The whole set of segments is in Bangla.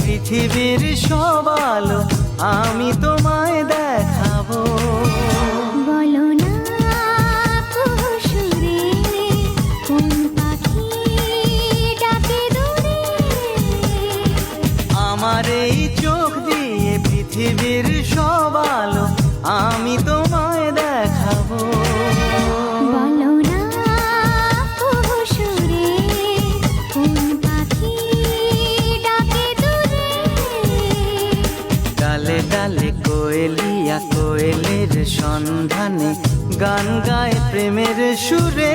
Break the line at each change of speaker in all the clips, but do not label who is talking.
পৃথিবীর সব আলো আমি তোমায় দেখাবো।
বলো না
আমার এই চোখ দিয়ে পৃথিবীর সব আলো আমি তোমায় ডালে কোয়েলিয়া কোয়েলের সন্ধানে গান গায় প্রেমের সুরে।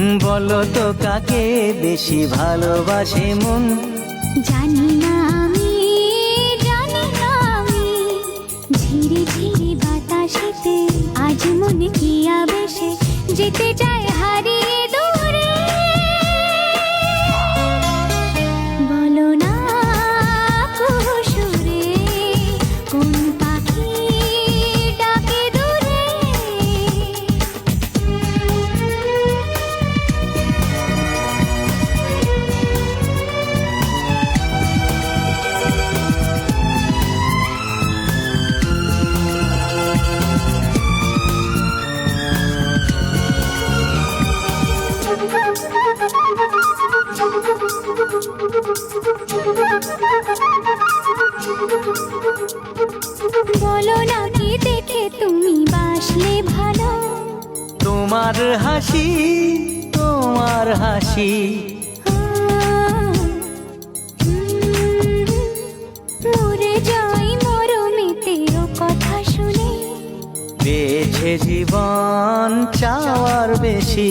বলো তো কাকে বেশি ভালোবাসে মন?
জানি না আমি, জানি না আমি। ধীরে ধীরে বাতাসেতে আজ মনে কি আবেশে? যেতে চায় হারিয়ে
তোমার হাসি তোমার হাসি।
মরে যাই মরমেতে কথা শুনে।
বেছে জীবন চাওয়ার বেশি।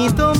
দিয়ে